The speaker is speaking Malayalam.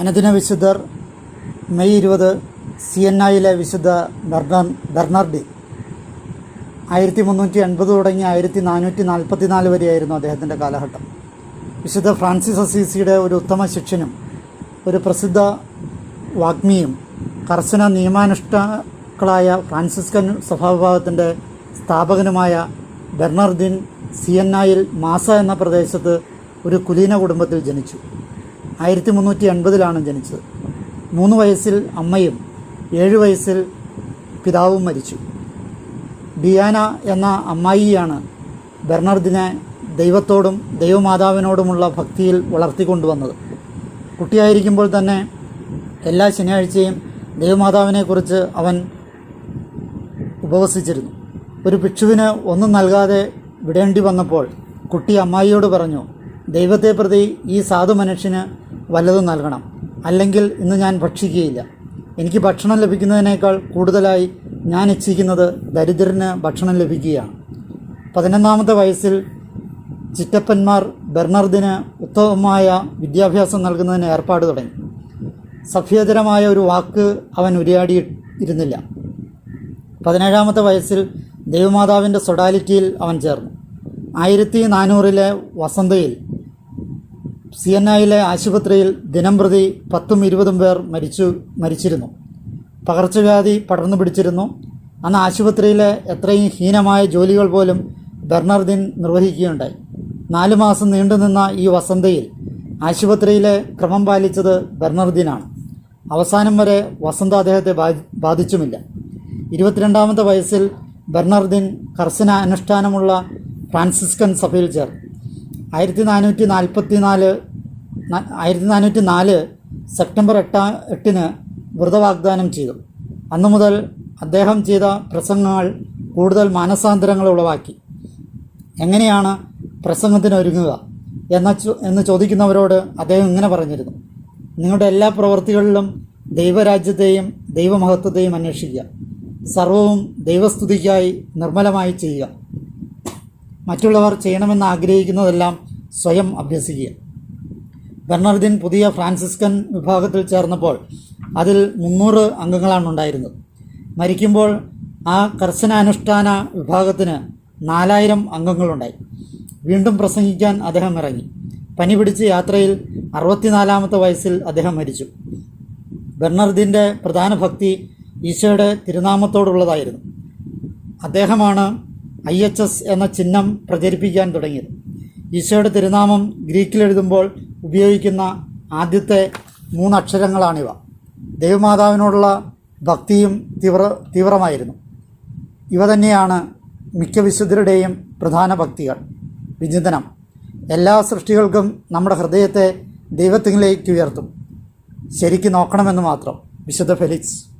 അനുദിന വിശുദ്ധർ മെയ് ഇരുപത് സി എൻ ഐയിലെ വിശുദ്ധ ബെർണർ ബെർണർഡി. ആയിരത്തി മുന്നൂറ്റി എൺപത് തുടങ്ങി ആയിരത്തി നാനൂറ്റി നാൽപ്പത്തി നാല് വരെയായിരുന്നു അദ്ദേഹത്തിന്റെ കാലഘട്ടം. വിശുദ്ധ ഫ്രാൻസിസ് അസീസിയുടെ ഒരു ഉത്തമ ശിക്ഷനും ഒരു പ്രസിദ്ധ വാഗ്മിയും കർശന നിയമാനുഷ്ഠാക്കളായ ഫ്രാൻസിസ്കൻ സഭാവിഭാഗത്തിന്റെ സ്ഥാപകനുമായ ബെർണർദിൻ സി എൻ ഐയിൽ മാസ എന്ന പ്രദേശത്ത് ഒരു കുലീന കുടുംബത്തിൽ ജനിച്ചു. ആയിരത്തി മുന്നൂറ്റി എൺപതിലാണ് ജനിച്ചത്. മൂന്ന് വയസ്സിൽ അമ്മയും ഏഴ് വയസ്സിൽ പിതാവും മരിച്ചു. ബിയാന എന്ന അമ്മായിയാണ് ബെർണർദിനെ ദൈവത്തോടും ദൈവമാതാവിനോടുമുള്ള ഭക്തിയിൽ വളർത്തിക്കൊണ്ടുവന്നത്. കുട്ടിയായിരിക്കുമ്പോൾ തന്നെ എല്ലാ ശനിയാഴ്ചയും ദൈവമാതാവിനെക്കുറിച്ച് അവൻ ഉപവസിച്ചിരുന്നു. ഒരു ഭിക്ഷുവിന് ഒന്നും നൽകാതെ വിടേണ്ടി വന്നപ്പോൾ കുട്ടി അമ്മായിയോട് പറഞ്ഞു ദൈവത്തെ പ്രതി ഈ സാധു മനുഷ്യന് വല്ലതും നൽകണം. അല്ലെങ്കിൽ ഇന്ന് ഞാൻ ഭക്ഷിക്കുകയില്ല. എനിക്ക് ഭക്ഷണം ലഭിക്കുന്നതിനേക്കാൾ കൂടുതലായി ഞാൻ ഇച്ഛിക്കുന്നത് ദരിദ്രന് ഭക്ഷണം ലഭിക്കുകയാണ്. പതിനൊന്നാമത്തെ വയസ്സിൽ ചിറ്റപ്പന്മാർ ബെർണർദിന് ഉത്തമമായ വിദ്യാഭ്യാസം നൽകുന്നതിന് ഏർപ്പാട് തുടങ്ങി. സഭ്യതരമായ ഒരു വാക്ക് അവൻ ഉരിയാടി ഇരുന്നില്ല പതിനേഴാമത്തെ വയസ്സിൽ ദേവമാതാവിന്റെ സൊഡാലിറ്റിയിൽ അവൻ ചേർന്നു. ആയിരത്തി നാനൂറിലെ വസന്തയിൽ സി എൻ ഐയിലെ ആശുപത്രിയിൽ ദിനംപ്രതി പത്തും ഇരുപതും പേർ മരിച്ചു മരിച്ചിരുന്നു. പകർച്ചവ്യാധി പടർന്നു പിടിച്ചിരുന്നു. അന്ന് ആശുപത്രിയിലെ എത്രയും ഹീനമായ ജോലികൾ പോലും ബെർണർദിൻ നിർവഹിക്കുകയുണ്ടായി. നാലു മാസം നീണ്ടുനിന്ന ഈ വസന്തയിൽ ആശുപത്രിയിലെ ക്രമം പാലിച്ചത് ബെർണർദിനാണ് അവസാനം വരെ വസന്ത അദ്ദേഹത്തെ ബാധിച്ചുമില്ല. ഇരുപത്തിരണ്ടാമത്തെ വയസ്സിൽ ബെർണർദിൻ കർശന അനുഷ്ഠാനമുള്ള ഫ്രാൻസിസ്കൻ സഭയിൽ ചേർന്നു. ആയിരത്തി നാനൂറ്റി നാൽപ്പത്തി നാല് ആയിരത്തി നാനൂറ്റി നാല് സെപ്റ്റംബർ എട്ടാ എട്ടിന് വ്രതവാഗ്ദാനം ചെയ്തു. അന്നു മുതൽ അദ്ദേഹം ചെയ്ത പ്രസംഗങ്ങൾ കൂടുതൽ മാനസാന്തരങ്ങൾ ഉളവാക്കി. എങ്ങനെയാണ് പ്രസംഗത്തിന് ഒരുങ്ങുക എന്ന എന്ന് ചോദിക്കുന്നവരോട് അദ്ദേഹം ഇങ്ങനെ പറഞ്ഞിരുന്നു. നിങ്ങളുടെ എല്ലാ പ്രവൃത്തികളിലും ദൈവരാജ്യത്തെയും ദൈവമഹത്വത്തെയും അന്വേഷിക്കുക. സർവവും ദൈവസ്തുതിക്കായി നിർമ്മലമായി ചെയ്യുക. മറ്റുള്ളവർ ചെയ്യണമെന്ന് ആഗ്രഹിക്കുന്നതെല്ലാം സ്വയം അഭ്യസിക്കുക. ബെർണർദിൻ പുതിയ ഫ്രാൻസിസ്കൻ വിഭാഗത്തിൽ ചേർന്നപ്പോൾ അതിൽ മുന്നൂറ് അംഗങ്ങളാണ് ഉണ്ടായിരുന്നത്. മരിക്കുമ്പോൾ ആ കർശനാനുഷ്ഠാന വിഭാഗത്തിന് നാലായിരം അംഗങ്ങളുണ്ടായി. വീണ്ടും പ്രസംഗിക്കാൻ അദ്ദേഹം ഇറങ്ങി. പനി പിടിച്ച യാത്രയിൽ അറുപത്തിനാലാമത്തെ വയസ്സിൽ അദ്ദേഹം മരിച്ചു. ബെർണർദിന്റെ പ്രധാന ഭക്തി ഈശോയുടെ തിരുനാമത്തോടുള്ളതായിരുന്നു. അദ്ദേഹമാണ് ഐ എച്ച് എസ് എന്ന ചിഹ്നം പ്രചരിപ്പിക്കാൻ തുടങ്ങിയത്. ഈശോയുടെ തിരുനാമം ഗ്രീക്കിൽ എഴുതുമ്പോൾ ഉപയോഗിക്കുന്ന ആദ്യത്തെ മൂന്നക്ഷരങ്ങളാണിവ. ദേവമാതാവിനോടുള്ള ഭക്തിയും തീവ്ര തീവ്രമായിരുന്നു. ഇവ തന്നെയാണ് മിക്ക വിശുദ്ധരുടെയും പ്രധാന ഭക്തികൾ. വിചിന്തനം. എല്ലാ സൃഷ്ടികൾക്കും നമ്മുടെ ഹൃദയത്തെ ദൈവത്തിലേക്ക് ഉയർത്തും. ശരിക്ക് നോക്കണമെന്ന് മാത്രം. വിശുദ്ധ ഫെലിക്സ്.